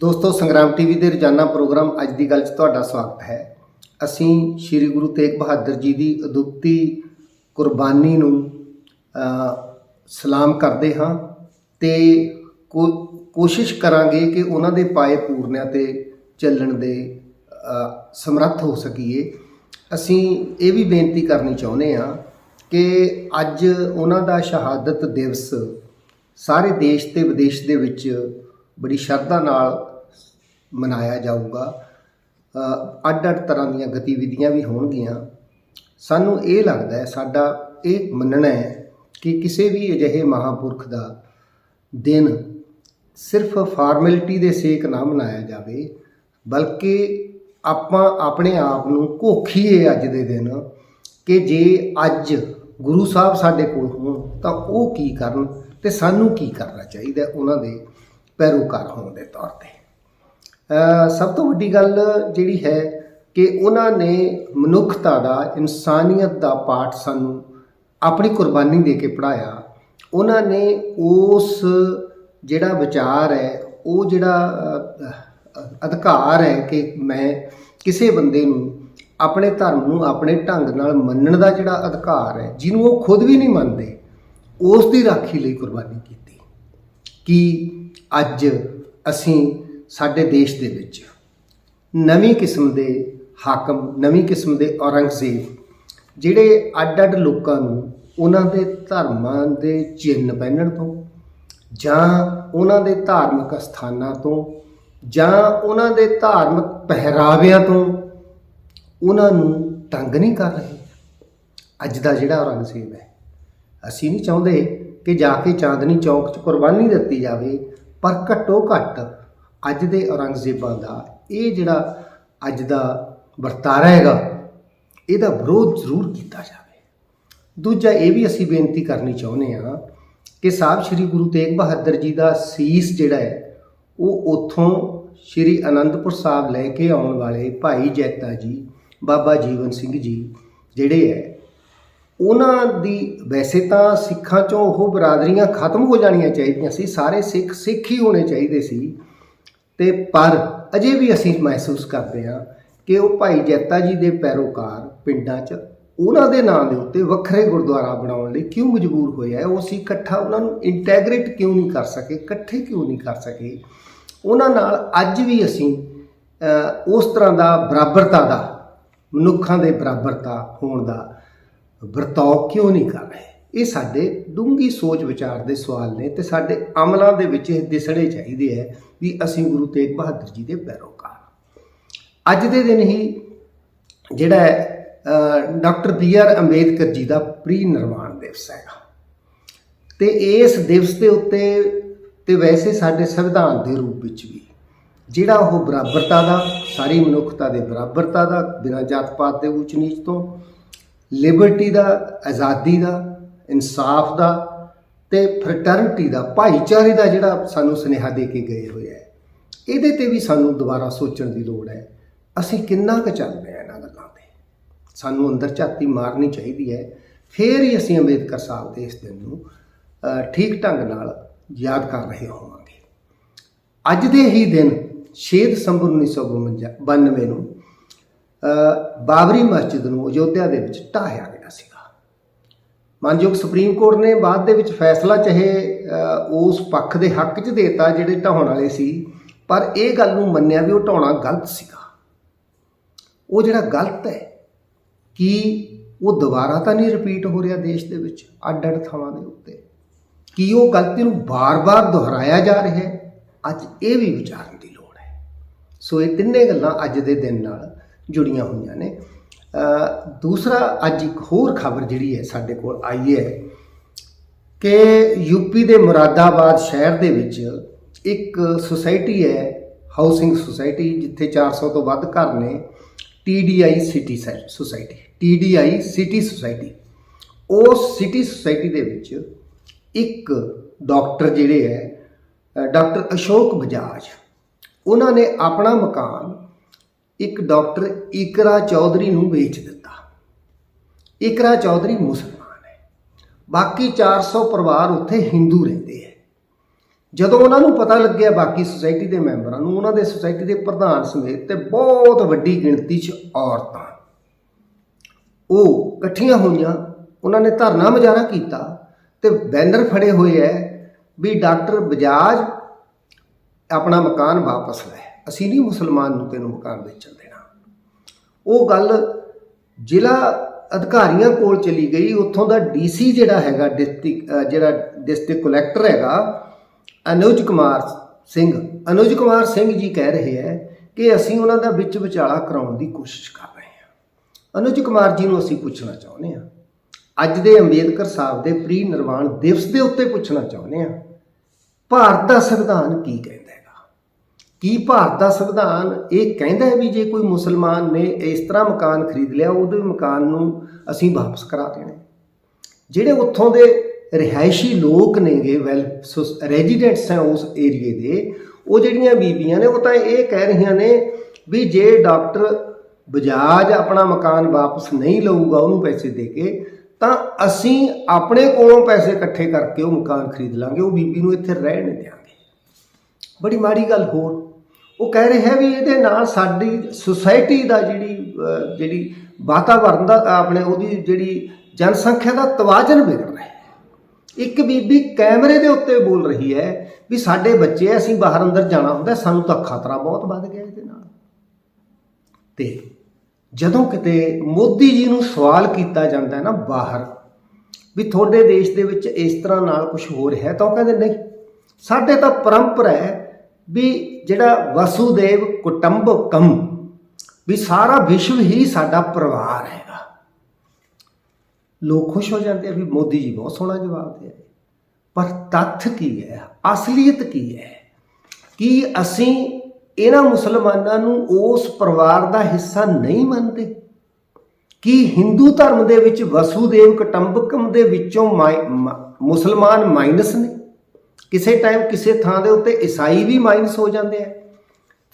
ਦੋਸਤੋ, ਸੰਗਰਾਮ ਟੀਵੀ ਦੇ ਰੋਜ਼ਾਨਾ ਪ੍ਰੋਗਰਾਮ ਅੱਜ ਦੀ ਗੱਲ 'ਚ ਤੁਹਾਡਾ ਸਵਾਗਤ ਹੈ। ਅਸੀਂ ਸ੍ਰੀ ਗੁਰੂ ਤੇਗ ਬਹਾਦਰ ਜੀ ਦੀ ਅਦੁੱਤੀ ਕੁਰਬਾਨੀ ਨੂੰ ਸਲਾਮ ਕਰਦੇ ਹਾਂ ਤੇ ਕੋਸ਼ਿਸ਼ ਕਰਾਂਗੇ ਕਿ ਉਹਨਾਂ ਦੇ ਪਾਏ ਪੂਰਨਿਆਂ ਤੇ ਚੱਲਣ ਦੇ ਸਮਰੱਥ ਹੋ ਸਕੀਏ। ਅਸੀਂ ਇਹ ਵੀ ਬੇਨਤੀ ਕਰਨੀ ਚਾਹੁੰਦੇ ਹਾਂ ਕਿ ਅੱਜ ਉਹਨਾਂ ਦਾ ਸ਼ਹਾਦਤ ਦਿਵਸ ਸਾਰੇ ਦੇਸ਼ ਤੇ ਵਿਦੇਸ਼ ਦੇ ਵਿੱਚ ਬੜੀ ਸ਼ਰਧਾ ਨਾਲ ਮਨਾਇਆ ਜਾਊਗਾ। ਅੱਡ-ਅੱਡ ਤਰ੍ਹਾਂ ਦੀਆਂ ਗਤੀਵਿਧੀਆਂ ਵੀ ਹੋਣਗੀਆਂ। ਸਾਨੂੰ ਇਹ ਲੱਗਦਾ ਹੈ, ਸਾਡਾ ਇਹ ਮੰਨਣਾ ਹੈ ਕਿ ਕਿਸੇ ਵੀ ਅਜਿਹੇ ਮਹਾਪੁਰਖ ਦਾ ਦਿਨ ਸਿਰਫ ਫਾਰਮੈਲਿਟੀ ਦੇ ਸੇਕ ਨਾ ਮਨਾਇਆ ਜਾਵੇ, ਬਲਕਿ ਆਪਾਂ ਆਪਣੇ ਆਪ ਨੂੰ ਘੋਖੀਏ ਅੱਜ ਦੇ ਦਿਨ ਕਿ ਜੇ ਅੱਜ ਗੁਰੂ ਸਾਹਿਬ ਸਾਡੇ ਕੋਲ ਹੋਣ, ਤਾਂ ਉਹ ਕੀ ਕਰਨ ਤੇ ਸਾਨੂੰ ਕੀ ਕਰਨਾ ਚਾਹੀਦਾ ਉਹਨਾਂ ਦੇ ਪੈਰੋਕਾਰ ਹੋਣ ਦੇ ਤੌਰ ਤੇ। ਸਭ ਤੋਂ ਵੱਡੀ ਗੱਲ ਜਿਹੜੀ ਹੈ ਕਿ ਉਹਨਾਂ ਨੇ ਮਨੁੱਖਤਾ ਦਾ, ਇਨਸਾਨੀਅਤ ਦਾ ਪਾਠ ਸਾਨੂੰ ਆਪਣੀ ਕੁਰਬਾਨੀ ਦੇ ਕੇ ਪੜਾਇਆ ਉਹਨਾਂ ਨੇ ਉਸ ਜਿਹੜਾ ਵਿਚਾਰ ਹੈ, ਉਹ ਜਿਹੜਾ ਅਧਿਕਾਰ ਹੈ ਕਿ ਮੈਂ ਕਿਸੇ ਬੰਦੇ ਨੂੰ ਆਪਣੇ ਧਰਮ ਨੂੰ ਆਪਣੇ ਢੰਗ ਨਾਲ ਮੰਨਣ ਦਾ ਜਿਹੜਾ ਅਧਿਕਾਰ ਹੈ, ਜਿਹਨੂੰ ਉਹ ਖੁਦ ਵੀ ਨਹੀਂ ਮੰਨਦੇ, ਉਸ ਦੀ ਰਾਖੀ ਲਈ ਕੁਰਬਾਨੀ ਕੀਤੀ। ਕਿ ਅੱਜ ਅਸੀਂ ਸਾਡੇ ਦੇਸ਼ ਦੇ ਵਿੱਚ। ਨਵੀਂ ਕਿਸਮ ਦੇ ਹਾਕਮ, ਨਵੀਂ ਕਿਸਮ ਦੇ ਔਰੰਗਜ਼ੇਬ, ਜਿਹੜੇ ਅੱਡ-ਅੱਡ ਲੋਕਾਂ ਨੂੰ ਉਹਨਾਂ ਦੇ ਧਰਮਾਂ ਦੇ ਚਿੰਨ੍ਹ ਪਹਿਨਣ ਤੋਂ ਜਾਂ ਉਹਨਾਂ ਦੇ ਧਾਰਮਿਕ ਸਥਾਨਾਂ ਤੋਂ ਜਾਂ ਉਹਨਾਂ ਦੇ ਧਾਰਮਿਕ ਪਹਿਰਾਵਿਆਂ ਤੋਂ ਉਹਨਾਂ ਨੂੰ ਤੰਗ ਨਹੀਂ ਕਰ ਰਹੇ। ਅੱਜ ਦਾ ਜਿਹੜਾ ਔਰੰਗਜ਼ੇਬ ਹੈ, ਅਸੀਂ ਨਹੀਂ ਚਾਹੁੰਦੇ ਕਿ ਜਾ ਕੇ ਚਾਂਦਨੀ ਚੌਕ 'ਚ ਕੁਰਬਾਨੀ ਦਿੱਤੀ ਜਾਵੇ, ਪਰ ਘੱਟੋ ਘੱਟ ਅੱਜ ਦੇ ਔਰੰਗਜ਼ੇਬਾਂ ਦਾ, ਇਹ ਜਿਹੜਾ ਅੱਜ ਦਾ ਵਰਤਾਰਾ ਹੈਗਾ, ਇਹਦਾ ਵਿਰੋਧ ਜ਼ਰੂਰ ਕੀਤਾ ਜਾਵੇ। ਦੂਜਾ ਇਹ ਵੀ ਅਸੀਂ ਬੇਨਤੀ ਕਰਨੀ ਚਾਹੁੰਦੇ ਹਾਂ ਕਿ ਸਾਹਿਬ ਸ੍ਰੀ ਗੁਰੂ ਤੇਗ ਬਹਾਦਰ ਜੀ ਦਾ ਸੀਸ ਜਿਹੜਾ ਹੈ, ਉਹ ਉੱਥੋਂ ਸ੍ਰੀ ਅਨੰਦਪੁਰ ਸਾਹਿਬ ਲੈ ਕੇ ਆਉਣ ਵਾਲੇ ਭਾਈ ਜੈਤਾ ਜੀ, ਬਾਬਾ ਜੀਵਨ ਸਿੰਘ ਜੀ ਜਿਹੜੇ ਹੈ, ਉਹਨਾਂ ਦੀ ਵੈਸੇ ਤਾਂ ਸਿੱਖਾਂ ਚੋਂ ਉਹ ਬਰਾਦਰੀਆਂ ਖਤਮ ਹੋ ਜਾਣੀਆਂ ਚਾਹੀਦੀਆਂ ਸੀ, ਸਾਰੇ ਸਿੱਖ ਸਿੱਖ ਹੀ ਹੋਣੇ ਚਾਹੀਦੇ ਸੀ ਤੇ ਪਰ ਅਜੇ ਵੀ ਅਸੀਂ ਮਹਿਸੂਸ ਕਰਦੇ ਹਾਂ ਕਿ ਉਹ ਭਾਈ ਜੈਤਾ ਜੀ ਦੇ ਪੈਰੋਕਾਰ ਪਿੰਡਾਂ 'ਚ ਉਹਨਾਂ ਦੇ ਨਾਂ ਦੇ ਉੱਤੇ ਵੱਖਰੇ ਗੁਰਦੁਆਰਾ ਬਣਾਉਣ ਲਈ ਕਿਉਂ ਮਜਬੂਰ ਹੋਇਆ ਆ? ਉਹ ਅਸੀਂ ਇਕੱਠਾ ਉਹਨਾਂ ਨੂੰ ਇੰਟੈਗਰੇਟ ਕਿਉਂ ਨਹੀਂ ਕਰ ਸਕੇ? ਇਕੱਠੇ ਕਿਉਂ ਨਹੀਂ ਕਰ ਸਕੇ? ਉਹਨਾਂ ਨਾਲ ਅੱਜ ਵੀ ਅਸੀਂ ਉਸ ਤਰ੍ਹਾਂ ਦਾ ਬਰਾਬਰਤਾ ਦਾ, ਮਨੁੱਖਾਂ ਦੇ ਬਰਾਬਰਤਾ ਹੋਣ ਦਾ ਵਰਤਾਓ ਕਿਉਂ ਨਹੀਂ ਕਰ ਰਹੇ? ਇਹ ਸਾਡੇ ਡੂੰਗੀ ਸੋਚ ਵਿਚਾਰ ਦੇ ਸਵਾਲ ਨੇ ਤੇ ਸਾਡੇ ਅਮਲਾਂ ਦੇ ਵਿੱਚ ਇਹ ਦਿਸਣੇ ਚਾਹੀਦੇ ਹੈ ਵੀ ਅਸੀਂ ਗੁਰੂ ਤੇਗ ਬਹਾਦਰ ਜੀ ਦੇ ਪੈਰੋਕਾਰ ਅੱਜ ਦੇ ਦਿਨ ਹੀ ਜਿਹੜਾ doctor B R Ambedkar ji ਦਾ ਪ੍ਰੀ ਨਿਰਵਾਣ ਦਿਵਸ ਹੈਗਾ ਤੇ ਇਸ ਦਿਵਸ ਦੇ ਉੱਤੇ ਤੇ ਵੈਸੇ ਸਾਡੇ ਸੰਵਿਧਾਨ ਦੇ ਰੂਪ ਵਿੱਚ ਵੀ ਜਿਹੜਾ ਉਹ ਬਰਾਬਰਤਾ ਦਾ, ਸਾਰੀ ਮਨੁੱਖਤਾ ਦੇ ਬਰਾਬਰਤਾ ਦਾ, ਬਿਨਾਂ ਜਾਤ ਪਾਤ ਦੇ ਉੱਚ ਨੀਚ ਤੋਂ, ਲਿਬਰਟੀ ਦਾ, ਆਜ਼ਾਦੀ ਦਾ ਇਨਸਾਫ ਦਾ ਤੇ ਫਰਟਰਨਿਟੀ ਦਾ, ਭਾਈਚਾਰੇ ਦਾ ਜਿਹੜਾ ਸਾਨੂੰ ਸੁਨੇਹਾ ਦੇ ਕੇ ਗਏ ਹੋਏ ਹੈ, ਇਹਦੇ ਤੇ ਵੀ ਸਾਨੂੰ ਦੁਬਾਰਾ ਸੋਚਣ ਦੀ ਲੋੜ ਹੈ। ਅਸੀਂ ਕਿੰਨਾ ਕੁ ਚੱਲਦੇ ਆ ਇਹਨਾਂ ਗੱਲਾਂ ਤੇ? ਸਾਨੂੰ ਅੰਦਰ ਝਾਤੀ ਮਾਰਨੀ ਚਾਹੀਦੀ ਹੈ। ਫੇਰ ਹੀ ਅਸੀਂ ਅੰਬੇਦਕਰ ਸਾਹਿਬ ਦੇ ਇਸ ਦਿਨ ਨੂੰ ਠੀਕ ਢੰਗ ਨਾਲ ਯਾਦ ਕਰ ਰਹੇ ਹੋਵਾਂਗੇ। ਅੱਜ ਦੇ ਹੀ ਦਿਨ 6 ਦਸੰਬਰ 1992 ਨੂੰ ਬਾਬਰੀ ਮਸਜਿਦ ਨੂੰ ਅਯੋਧਿਆ ਦੇ ਵਿੱਚ ਢਾਹਿਆ ਗਿਆ। ਮਾਨਯੋਗ ਸੁਪਰੀਮ ਕੋਰਟ ਨੇ ਬਾਅਦ ਦੇ ਵਿੱਚ ਫੈਸਲਾ ਚਾਹੇ ਉਸ ਪੱਖ ਦੇ ਹੱਕ 'ਚ ਦੇਤਾ ਜਿਹੜੇ ਢਾਉਣ ਵਾਲੇ ਸੀ, ਪਰ ਇਹ ਗੱਲ ਨੂੰ ਮੰਨਿਆ ਵੀ ਉਹ ਢਾਉਣਾ ਗਲਤ ਸੀਗਾ। ਉਹ ਜਿਹੜਾ ਗਲਤ ਹੈ, ਕਿ ਉਹ ਦੁਬਾਰਾ ਤਾਂ ਨਹੀਂ ਰਿਪੀਟ ਹੋ ਰਿਹਾ ਦੇਸ਼ ਦੇ ਵਿੱਚ ਅੱਡ-ਅੱਡ ਥਾਵਾਂ ਦੇ ਉੱਤੇ? ਕੀ ਉਹ ਗਲਤੀ ਨੂੰ ਬਾਰ-ਬਾਰ ਦੁਹਰਾਇਆ ਜਾ ਰਿਹਾ ਹੈ? ਅੱਜ ਇਹ ਵੀ ਵਿਚਾਰਨ ਦੀ ਲੋੜ ਹੈ। ਸੋ ਇਹ ਤਿੰਨੇ ਗੱਲਾਂ ਅੱਜ ਦੇ ਦਿਨ ਨਾਲ ਜੁੜੀਆਂ ਹੋਈਆਂ ਨੇ। ਦੂਸਰਾ ਅੱਜ ਇੱਕ ਹੋਰ ਖਬਰ ਜਿਹੜੀ ਹੈ ਸਾਡੇ ਕੋਲ ਆਈ ਹੈ ਕਿ ਯੂਪੀ ਦੇ ਮੁਰਾਦਾਬਾਦ ਸ਼ਹਿਰ ਦੇ ਵਿੱਚ ਇੱਕ ਸੁਸਾਇਟੀ ਹੈ ਹਾਊਸਿੰਗ ਸੁਸਾਇਟੀ ਜਿੱਥੇ 400 ਤੋਂ ਵੱਧ ਘਰ ਨੇ TDI city society TDI city society ਉਸ ਸਿਟੀ ਸੁਸਾਇਟੀ ਦੇ ਵਿੱਚ ਇੱਕ ਡਾਕਟਰ ਜਿਹੜੇ ਹੈ ਡਾਕਟਰ ਅਸ਼ੋਕ ਬਜਾਜ, ਉਹਨਾਂ ਨੇ ਆਪਣਾ ਮਕਾਨ ਇੱਕ ਡਾਕਟਰ ਇਕਰਾ ਚੌਧਰੀ ਨੂੰ ਵੇਚ ਦਿੱਤਾ। ਇਕਰਾ ਚੌਧਰੀ ਮੁਸਲਮਾਨ ਹੈ। ਬਾਕੀ 400 ਪਰਿਵਾਰ ਉੱਥੇ ਹਿੰਦੂ ਰਹਿੰਦੇ ਹੈ। ਜਦੋਂ ਉਹਨਾਂ ਨੂੰ ਪਤਾ ਲੱਗਿਆ ਬਾਕੀ ਸੁਸਾਇਟੀ ਦੇ ਮੈਂਬਰਾਂ ਨੂੰ, ਉਹਨਾਂ ਦੇ ਸੁਸਾਇਟੀ ਦੇ ਪ੍ਰਧਾਨ ਸਮੇਤ ਤੇ ਬਹੁਤ ਵੱਡੀ ਗਿਣਤੀ 'ਚ ਔਰਤਾਂ। ਉਹ ਇਕੱਠੀਆਂ ਹੋਈਆਂ, ਉਹਨਾਂ ਨੇ ਧਰਨਾ ਮੁਜ਼ਾਹਰਾ ਕੀਤਾ ਤੇ ਬੈਨਰ ਫੜੇ ਹੋਏ ਐ ਵੀ ਡਾਕਟਰ ਬਜਾਜ ਆਪਣਾ ਮਕਾਨ ਵਾਪਸ ਲੈ। ਅਸੀਂ ਨਹੀਂ ਮੁਸਲਮਾਨ ਨੂੰ ਤੈਨੂੰ ਮਕਾਨ ਵੇਚਣ ਦੇਣਾ। ਉਹ ਗੱਲ ਜ਼ਿਲ੍ਹਾ ਅਧਿਕਾਰੀਆਂ ਕੋਲ ਚਲੀ ਗਈ, ਉੱਥੋਂ ਦਾ ਡੀਸੀ ਜਿਹੜਾ ਹੈਗਾ ਡਿਸਟ੍ਰਿਕਟ ਜਿਹੜਾ ਡਿਸਟ੍ਰਿਕਟ ਕਲੈਕਟਰ ਹੈਗਾ, ਅਨੁਜ ਕੁਮਾਰ ਸਿੰਘ। ਅਨੁਜ ਕੁਮਾਰ ਸਿੰਘ ਜੀ ਕਹਿ ਰਹੇ ਹੈ ਕਿ ਅਸੀਂ ਉਹਨਾਂ ਦਾ ਵਿੱਚ ਵਿਚਾਲਾ ਕਰਾਉਣ ਦੀ ਕੋਸ਼ਿਸ਼ ਕਰ ਰਹੇ ਹਾਂ। ਅਨੁਜ ਕੁਮਾਰ ਜੀ ਨੂੰ ਅਸੀਂ ਪੁੱਛਣਾ ਚਾਹੁੰਦੇ ਹਾਂ। ਅੱਜ ਦੇ ਅੰਬੇਦਕਰ ਸਾਹਿਬ ਦੇ ਪ੍ਰੀ ਨਿਰਵਾਣ ਦਿਵਸ ਦੇ ਉੱਤੇ ਪੁੱਛਣਾ ਚਾਹੁੰਦੇ ਹਾਂ। ਭਾਰਤ ਦਾ ਸੰਵਿਧਾਨ ਕੀ ਕਹਿੰਦਾ? ਕੀ ਭਾਰਤ ਦਾ ਸੰਵਿਧਾਨ ਇਹ ਕਹਿੰਦਾ ਹੈ ਵੀ ਜੇ ਕੋਈ ਮੁਸਲਮਾਨ ਨੇ ਇਸ ਤਰ੍ਹਾਂ ਮਕਾਨ ਖਰੀਦ ਲਿਆ, ਉਹਦੇ ਮਕਾਨ ਨੂੰ ਅਸੀਂ ਵਾਪਸ ਕਰਾ ਦੇਣਾ। ਜਿਹੜੇ ਉੱਥੋਂ ਦੇ ਰਿਹਾਇਸ਼ੀ ਲੋਕ ਨੇਗੇ ਵੈਲ ਰੈਜ਼ੀਡੈਂਟਸ ਹੈ ਉਸ ਏਰੀਏ ਦੇ, ਉਹ ਜਿਹੜੀਆਂ ਬੀਬੀਆਂ ਨੇ, ਉਹ ਤਾਂ ਇਹ ਕਹਿ ਰਹੀਆਂ ਨੇ ਵੀ ਜੇ ਡਾਕਟਰ ਬਜਾਜ ਆਪਣਾ ਮਕਾਨ ਵਾਪਸ ਨਹੀਂ ਲਊਗਾ, ਉਹਨੂੰ ਪੈਸੇ ਦੇ ਕੇ, ਤਾਂ ਅਸੀਂ ਆਪਣੇ ਕੋਲੋਂ ਪੈਸੇ ਇਕੱਠੇ ਕਰਕੇ ਉਹ ਮਕਾਨ ਖਰੀਦ ਲਾਂਗੇ, ਉਹ ਬੀਬੀ ਨੂੰ ਇੱਥੇ ਰਹਿਣ ਨਹੀਂ ਦਿਆਂਗੇ। ਬੜੀ ਮਾੜੀ ਗੱਲ ਹੋਰ। ਉਹ ਕਹਿ ਰਹੇ ਹੈ ਵੀ ਇਹਦੇ ਨਾਲ ਸਾਡੀ ਸੁਸਾਇਟੀ ਦਾ ਜਿਹੜੀ ਜਿਹੜੀ ਵਾਤਾਵਰਨ ਦਾ, ਆਪਣੇ ਉਹਦੀ ਜਿਹੜੀ ਜਨਸੰਖਿਆ ਦਾ ਤਵਾਜ਼ਨ ਵਿਗੜ ਰਿਹਾ ਹੈ। ਇੱਕ ਬੀਬੀ ਕੈਮਰੇ ਦੇ ਉੱਤੇ ਬੋਲ ਰਹੀ ਹੈ ਵੀ ਸਾਡੇ ਬੱਚੇ, ਅਸੀਂ ਬਾਹਰ ਅੰਦਰ ਜਾਣਾ ਹੁੰਦਾ, ਸਾਨੂੰ ਤਾਂ ਖਤਰਾ ਬਹੁਤ ਵੱਧ ਗਿਆ ਇਹਦੇ ਨਾਲ। ਤੇ ਜਦੋਂ ਕਿਤੇ ਮੋਦੀ ਜੀ ਨੂੰ ਸਵਾਲ ਕੀਤਾ ਜਾਂਦਾ ਹੈ ਨਾ ਬਾਹਰ, ਵੀ ਤੁਹਾਡੇ ਦੇਸ਼ ਦੇ ਵਿੱਚ ਇਸ ਤਰ੍ਹਾਂ ਨਾਲ ਕੁਝ ਹੋ ਰਿਹਾ ਤਾਂ ਉਹ ਕਹਿੰਦੇ ਨਹੀਂ। ਸਾਡੇ ਤਾਂ ਪਰੰਪਰਾ ਹੈ ਵੀ ਜਿਹੜਾ ਵਸੂਦੇਵ ਕੁਟੰਬਕਮ ਵੀ ਸਾਰਾ ਵਿਸ਼ਵ ਹੀ ਸਾਡਾ ਪਰਿਵਾਰ ਹੈਗਾ। ਲੋਕ ਖੁਸ਼ ਹੋ ਜਾਂਦੇ ਆ ਵੀ ਮੋਦੀ ਜੀ ਬਹੁਤ ਸੋਹਣਾ ਜਵਾਬ ਦੇ ਰਹੇ। ਪਰ ਤੱਥ ਕੀ ਹੈ? ਅਸਲੀਅਤ ਕੀ ਹੈ? ਕੀ ਅਸੀਂ ਇਹਨਾਂ ਮੁਸਲਮਾਨਾਂ ਨੂੰ ਉਸ ਪਰਿਵਾਰ ਦਾ ਹਿੱਸਾ ਨਹੀਂ ਮੰਨਦੇ? ਕੀ ਹਿੰਦੂ ਧਰਮ ਦੇ ਵਿੱਚ ਵਸੂਦੇਵ ਕੁਟੰਬਕਮ ਦੇ ਵਿੱਚੋਂ ਮਾਈ- ਮੁਸਲਮਾਨ ਮਾਈਨਸ ਨੇ? ਕਿਸੇ ਟਾਈਮ ਕਿਸੇ ਥਾਂ ਦੇ ਉੱਤੇ ਈਸਾਈ ਵੀ ਮਾਈਨਸ ਹੋ ਜਾਂਦੇ ਆ।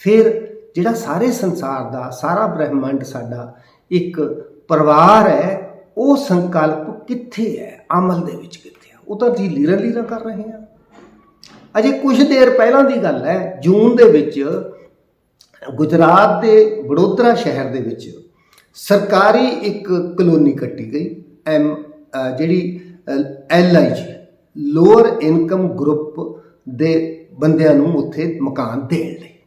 ਫਿਰ ਜਿਹੜਾ ਸਾਰੇ ਸੰਸਾਰ ਦਾ, ਸਾਰਾ ਬ੍ਰਹਿਮੰਡ ਸਾਡਾ ਇੱਕ ਪਰਿਵਾਰ ਹੈ, ਉਹ ਸੰਕਲਪ ਕਿੱਥੇ ਹੈ? ਅਮਲ ਦੇ ਵਿੱਚ ਕਿੱਥੇ ਹੈ ਉਹ ਤਾਂ ਜੀ ਲੀਰਾ ਲੀਰਾ ਕਰ ਰਹੇ ਆ। ਅਜੇ ਕੁਝ ਦੇਰ ਪਹਿਲਾਂ ਦੀ ਗੱਲ ਹੈ, ਜੂਨ ਦੇ ਵਿੱਚ ਗੁਜਰਾਤ ਦੇ ਵਡੋਦਰਾ ਸ਼ਹਿਰ ਦੇ ਵਿੱਚ ਸਰਕਾਰੀ ਇੱਕ ਕਲੋਨੀ ਕੱਟੀ ਗਈ, ਐਮ ਜਿਹੜੀ ਐਲ ਆਈ ਜੀ। ਲੋਅਰ ਇਨਕਮ ਗਰੁੱਪ ਦੇ ਬੰਦਿਆਂ ਨੂੰ ਉੱਥੇ ਮਕਾਨ ਦੇਣ ਲਈ।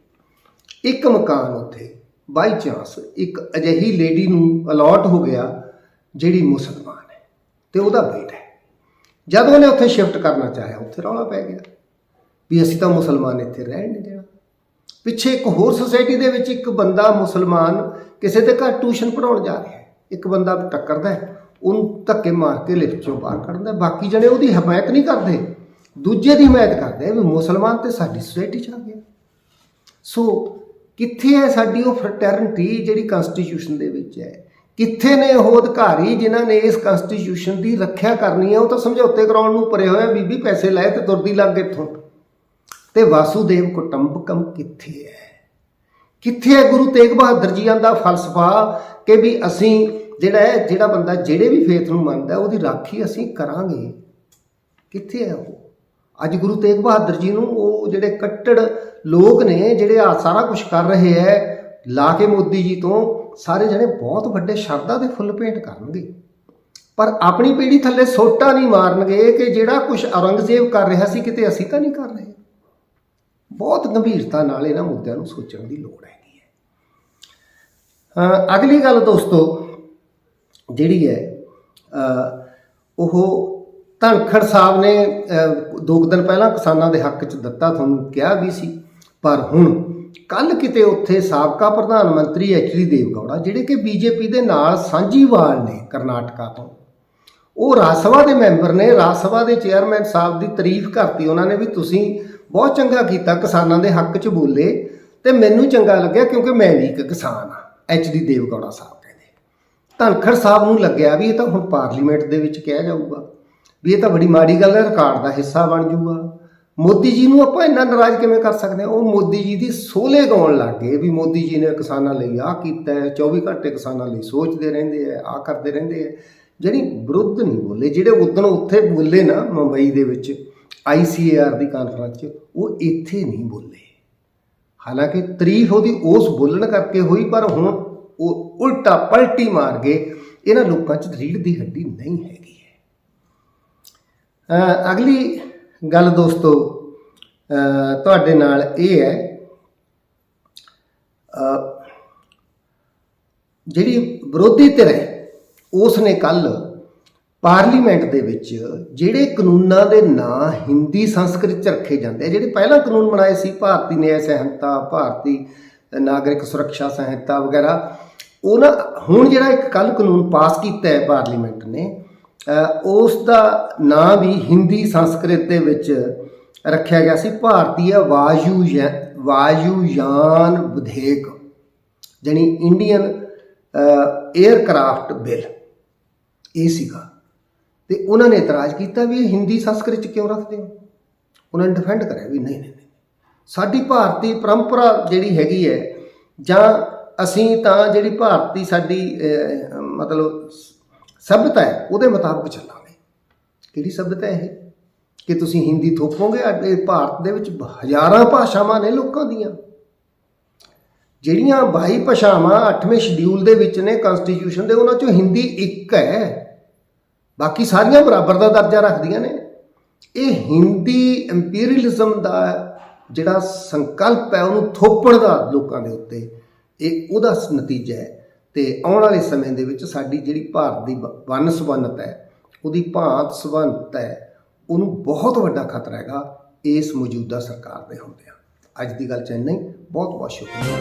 ਇੱਕ ਮਕਾਨ ਉੱਥੇ ਬਾਈ ਚਾਂਸ ਇੱਕ ਅਜਿਹੀ ਲੇਡੀ ਨੂੰ ਅਲਾਟ ਹੋ ਗਿਆ ਜਿਹੜੀ ਮੁਸਲਮਾਨ ਹੈ ਤੇ ਉਹਦਾ ਬੇਟਾ ਹੈ। ਜਦ ਉਹਨੇ ਉੱਥੇ ਸ਼ਿਫਟ ਕਰਨਾ ਚਾਹਿਆ, ਉੱਥੇ ਰੌਲਾ ਪੈ ਗਿਆ ਵੀ ਅਸੀਂ ਤਾਂ ਮੁਸਲਮਾਨ ਇੱਥੇ ਰਹਿਣ ਨਹੀਂ ਦੇਣਾ। ਪਿੱਛੇ ਇੱਕ ਹੋਰ ਸੁਸਾਇਟੀ ਦੇ ਵਿੱਚ ਇੱਕ ਬੰਦਾ ਮੁਸਲਮਾਨ ਕਿਸੇ ਦੇ ਘਰ ਟਿਊਸ਼ਨ ਪੜਾਉਣ ਜਾ ਰਿਹਾ ਹੈ। ਇੱਕ ਬੰਦਾ ਟੱਕਰਦਾ ਹੈ। ਉਹਨੂੰ ਧੱਕੇ ਮਾਰ ਕੇ ਲਿਫਟ ਚੋਂ ਬਾਹਰ ਕੱਢਦਾ ਬਾਕੀ ਜਣੇ ਉਹਦੀ ਹਮਾਇਤ ਨਹੀਂ ਕਰਦੇ। ਦੂਜੇ ਦੀ ਹਮਾਇਤ ਕਰਦੇ ਵੀ ਮੁਸਲਮਾਨ ਤੇ ਸਾਡੀ ਸੁਸਾਇਟੀ 'ਚ ਆ ਗਿਆ। ਸੋ ਕਿੱਥੇ ਹੈ ਸਾਡੀ ਉਹ ਫਰਟਰਨਿਟੀ ਜਿਹੜੀ ਕਨਸਟੀਟਿਊਸ਼ਨ ਦੇ ਵਿੱਚ ਹੈ? ਕਿੱਥੇ ਨੇ ਉਹ ਅਧਿਕਾਰੀ ਜਿਨ੍ਹਾਂ ਨੇ ਇਸ ਕਨਸਟੀਟਿਊਸ਼ਨ ਦੀ ਰੱਖਿਆ ਕਰਨੀ ਹੈ? ਉਹ ਤਾਂ ਸਮਝੌਤੇ ਕਰਾਉਣ ਨੂੰ ਪਰੇ ਹੋਇਆ ਬੀਬੀ ਪੈਸੇ ਲੈ ਤੇ ਤੁਰਦੀ ਲੱਗ ਇੱਥੋਂ। ਤੇ ਵਾਸੂਦੇਵ ਕੁਟੰਬਕਮ ਕਿੱਥੇ ਹੈ? ਕਿੱਥੇ ਹੈ ਗੁਰੂ ਤੇਗ ਬਹਾਦਰ ਜੀਆਂ ਦਾ ਫਲਸਫਾ ਕਿ ਵੀ ਅਸੀਂ ਜਿਹੜਾ ਹੈ ਜਿਹੜਾ ਬੰਦਾ ਜਿਹੜੇ ਵੀ ਫੇਥ ਨੂੰ ਮੰਨਦਾ, ਉਹਦੀ ਰਾਖੀ ਅਸੀਂ ਕਰਾਂਗੇ। ਕਿੱਥੇ ਹੈ ਉਹ? ਅੱਜ ਗੁਰੂ ਤੇਗ ਬਹਾਦਰ ਜੀ ਨੂੰ ਉਹ ਜਿਹੜੇ ਕੱਟੜ ਲੋਕ ਨੇ, ਜਿਹੜੇ ਆ ਸਾਰਾ ਕੁਝ ਕਰ ਰਹੇ ਹੈ, ਲਾ ਕੇ ਮੋਦੀ ਜੀ ਤੋਂ, ਸਾਰੇ ਜਣੇ ਬਹੁਤ ਵੱਡੇ ਸ਼ਰਧਾ ਦੇ ਫੁੱਲ ਭੇਂਟ ਕਰਨਗੇ। ਪਰ ਆਪਣੀ ਪੀੜ੍ਹੀ ਥੱਲੇ ਸੋਟਾ ਨਹੀਂ ਮਾਰਨਗੇ ਕਿ ਜਿਹੜਾ ਕੁਝ ਔਰੰਗਜ਼ੇਬ ਕਰ ਰਿਹਾ ਸੀ, ਕਿਤੇ ਅਸੀਂ ਤਾਂ ਨਹੀਂ ਕਰ ਰਹੇ। ਬਹੁਤ ਗੰਭੀਰਤਾ ਨਾਲ ਇਹਨਾਂ ਮੁੱਦਿਆਂ ਨੂੰ ਸੋਚਣ ਦੀ ਲੋੜ ਹੈਗੀ ਹੈ। ਅਗਲੀ ਗੱਲ ਦੋਸਤੋ ਜਿਹੜੀ ਹੈ ਉਹ ਧਨਖੜ ਸਾਹਿਬ ਨੇ ਦੋ ਕੁ ਦਿਨ ਪਹਿਲਾਂ ਕਿਸਾਨਾਂ ਦੇ ਹੱਕ 'ਚ ਦਿੱਤਾ, ਤੁਹਾਨੂੰ ਕਿਹਾ ਵੀ ਸੀ। ਪਰ ਹੁਣ ਕੱਲ ਕਿਤੇ ਉੱਥੇ ਸਾਬਕਾ ਪ੍ਰਧਾਨ ਮੰਤਰੀ ਐਚਡੀ ਦੇਵਗੌੜਾ, ਜਿਹੜੇ ਕਿ ਬੀਜੇਪੀ ਦੇ ਨਾਲ ਸਾਂਝੀਵਾਲ ਨੇ ਕਰਨਾਟਕਾ ਤੋਂ, ਉਹ ਰਾਜ ਸਭਾ ਦੇ ਮੈਂਬਰ ਨੇ ਰਾਜ ਸਭਾ ਦੇ ਚੇਅਰਮੈਨ ਸਾਹਿਬ ਦੀ ਤਾਰੀਫ ਕਰਤੀ। ਉਹਨਾਂ ਨੇ ਵੀ ਤੁਸੀਂ ਬਹੁਤ ਚੰਗਾ ਕੀਤਾ, ਕਿਸਾਨਾਂ ਦੇ ਹੱਕ 'ਚ ਬੋਲੇ ਤੇ ਮੈਨੂੰ ਚੰਗਾ ਲੱਗਿਆ ਕਿਉਂਕਿ ਮੈਂ ਵੀ ਇੱਕ ਕਿਸਾਨ ਆ ਐਚਡੀ ਦੇਵਗੌੜਾ ਸਾਹਿਬ। ਕਹਿੰਦੇ ਸਾਹਿਬ ਨੂੰ ਲੱਗਿਆ ਵੀ ਇਹ ਤਾਂ ਹੁਣ ਪਾਰਲੀਮੈਂਟ ਦੇ ਵਿੱਚ ਕਿਹਾ ਜਾਊਗਾ, ਵੀ ਇਹ ਤਾਂ ਬੜੀ ਮਾੜੀ ਗੱਲ ਹੈ, ਰਿਕਾਰਡ ਦਾ ਹਿੱਸਾ ਬਣ ਜਾਊਗਾ। ਮੋਦੀ ਜੀ ਨੂੰ ਆਪਾਂ ਇੰਨਾ ਨਾਰਾਜ਼ ਕਿਵੇਂ ਕਰ ਸਕਦੇ ਹਾਂ? ਉਹ ਮੋਦੀ ਜੀ ਦੀ ਸੋਲੇ ਗਾਉਣ ਲੱਗ ਗਏ ਵੀ ਮੋਦੀ ਜੀ ਨੇ ਕਿਸਾਨਾਂ ਲਈ ਆਹ ਕੀਤਾ ਹੈ 24 ਘੰਟੇ ਕਿਸਾਨਾਂ ਲਈ ਸੋਚਦੇ ਰਹਿੰਦੇ ਆ, ਆਹ ਕਰਦੇ ਰਹਿੰਦੇ ਆ। ਜਿਹੜੀ ਵਿਰੁੱਧ ਨਹੀਂ ਬੋਲੇ, ਜਿਹੜੇ ਉਦੋਂ ਉੱਥੇ ਬੋਲੇ ਨਾ ਮੁੰਬਈ ਦੇ ਵਿੱਚ ICAR ਦੀ ਕਾਨਫਰੰਸ 'ਚ, ਉਹ ਇੱਥੇ ਨਹੀਂ ਬੋਲੇ। ਹਾਲਾਂਕਿ ਤਾਰੀਫ ਉਹਦੀ ਉਸ ਬੋਲਣ ਕਰਕੇ ਹੋਈ, ਪਰ ਹੁਣ ਉਹ ਉਲਟਾ ਪਲਟੀ ਮਾਰ ਗਏ ਇਹਨਾਂ ਲੋਕਾਂ 'ਚ ਰੀੜ ਦੀ ਹੱਡੀ ਨਹੀਂ ਹੈਗੀ ਹੈ। ਅਗਲੀ ਗੱਲ ਦੋਸਤੋ, ਅਹ ਤੁਹਾਡੇ ਨਾਲ ਇਹ ਹੈ ਜਿਹੜੀ ਵਿਰੋਧੀ ਧਿਰ ਹੈ ਉਸ ਨੇ ਕੱਲ ਪਾਰਲੀਮੈਂਟ ਦੇ ਵਿੱਚ ਜਿਹੜੇ ਕਾਨੂੰਨਾਂ ਦੇ ਨਾਂ ਹਿੰਦੀ ਸੰਸਕ੍ਰਿਤ ਚ ਰੱਖੇ ਜਾਂਦੇ ਜਿਹੜੇ ਪਹਿਲਾਂ ਕਾਨੂੰਨ ਬਣਾਏ ਸੀ, ਭਾਰਤੀ ਨਿਆਂ ਸੰਹਿਤਾ ਭਾਰਤੀ ਨਾਗਰਿਕ ਸੁਰੱਖਿਆ ਸੰਹਿਤਾ ਵਗੈਰਾ ਉਹ ਨਾ ਹੁਣ ਜਿਹੜਾ ਇੱਕ ਕੱਲ ਕਾਨੂੰਨ ਪਾਸ ਕੀਤਾ ਹੈ ਪਾਰਲੀਮੈਂਟ ਨੇ ਉਸ ਦਾ ਨਾਂ ਵੀ ਹਿੰਦੀ ਸੰਸਕ੍ਰਿਤ ਦੇ ਵਿੱਚ ਰੱਖਿਆ ਗਿਆ ਸੀ ਭਾਰਤੀ ਵਾਯੂ ਵਾਯੂਯਾਨ ਵਿਧੇਇਕ, ਜਾਣੀ ਇੰਡੀਅਨ 에ਅਰਕ੍ਰਾਫਟ ਬਿੱਲ ਇਹ ਸੀਗਾ। ਤੇ ਉਹਨਾਂ ਨੇ ਇਤਰਾਜ਼ ਕੀਤਾ ਵੀ ਇਹ ਹਿੰਦੀ ਸੰਸਕ੍ਰਿਤ ਚ ਕਿਉਂ ਰੱਖਦੇ ਹੋ? ਉਹਨਾਂ ਨੇ ਡਿਫੈਂਡ ਕਰਿਆ ਵੀ ਨਹੀਂ ਨਹੀਂ। ਸਾਡੀ ਭਾਰਤੀ ਪਰੰਪਰਾ ਜਿਹੜੀ ਹੈਗੀ ਹੈ ਜਾਂ ਅਸੀਂ ਤਾਂ ਜਿਹੜੀ ਭਾਰਤੀ ਸਾਡੀ ਮਤਲਬ ਸਭਿਅਤਾ ਹੈ, ਉਹਦੇ ਮੁਤਾਬਕ ਚੱਲਾਂਗੇ। ਕਿਹੜੀ ਸਭਿਅਤਾ ਹੈ ਇਹ? ਕਿ ਤੁਸੀਂ ਹਿੰਦੀ ਥੋਪੋਗੇ ਅੱਡੇ ਭਾਰਤ ਦੇ ਵਿੱਚ ਹਜ਼ਾਰਾਂ ਭਾਸ਼ਾਵਾਂ ਨੇ ਲੋਕਾਂ ਦੀਆਂ। ਜਿਹੜੀਆਂ 22 ਭਾਸ਼ਾਵਾਂ 8ਵੇਂ ਸ਼ਡਿਊਲ ਦੇ ਵਿੱਚ ਨੇ ਕਨਸਟੀਟਿਊਸ਼ਨ ਦੇ, ਉਹਨਾਂ ਚੋਂ ਹਿੰਦੀ ਇੱਕ ਹੈ। ਬਾਕੀ ਸਾਰੀਆਂ ਬਰਾਬਰ ਦਾ ਦਰਜਾ ਰੱਖਦੀਆਂ ਨੇ। ਇਹ ਹਿੰਦੀ ਇੰਪੀਰੀਅਲਿਜ਼ਮ ਦਾ ਜਿਹੜਾ ਸੰਕਲਪ ਹੈ, ਉਹਨੂੰ ਥੋਪਣ ਦਾ ਲੋਕਾਂ ਦੇ ਉੱਤੇ ਇਹ ਉਹਦਾ ਸ- ਨਤੀਜਾ ਹੈ ਤੇ ਆਉਣ ਵਾਲੇ ਸਮੇਂ ਦੇ ਵਿੱਚ ਸਾਡੀ ਜਿਹੜੀ ਭਾਰਤ ਦੀ ਵ- ਵੰਨ ਸੁਵੰਨਤਾ ਹੈ, ਉਹਦੀ ਭਾਂਤ ਸੁਵੰਨਤਾ ਹੈ, ਉਹਨੂੰ ਬਹੁਤ ਵੱਡਾ ਖਤਰਾ ਹੈਗਾ ਇਸ ਮੌਜੂਦਾ ਸਰਕਾਰ ਦੇ ਹੁੰਦਿਆਂ। ਅੱਜ ਦੀ ਗੱਲ ਚ ਇੰਨਾ ਹੀ। ਬਹੁਤ ਬਹੁਤ ਸ਼ੁਕਰੀਆ।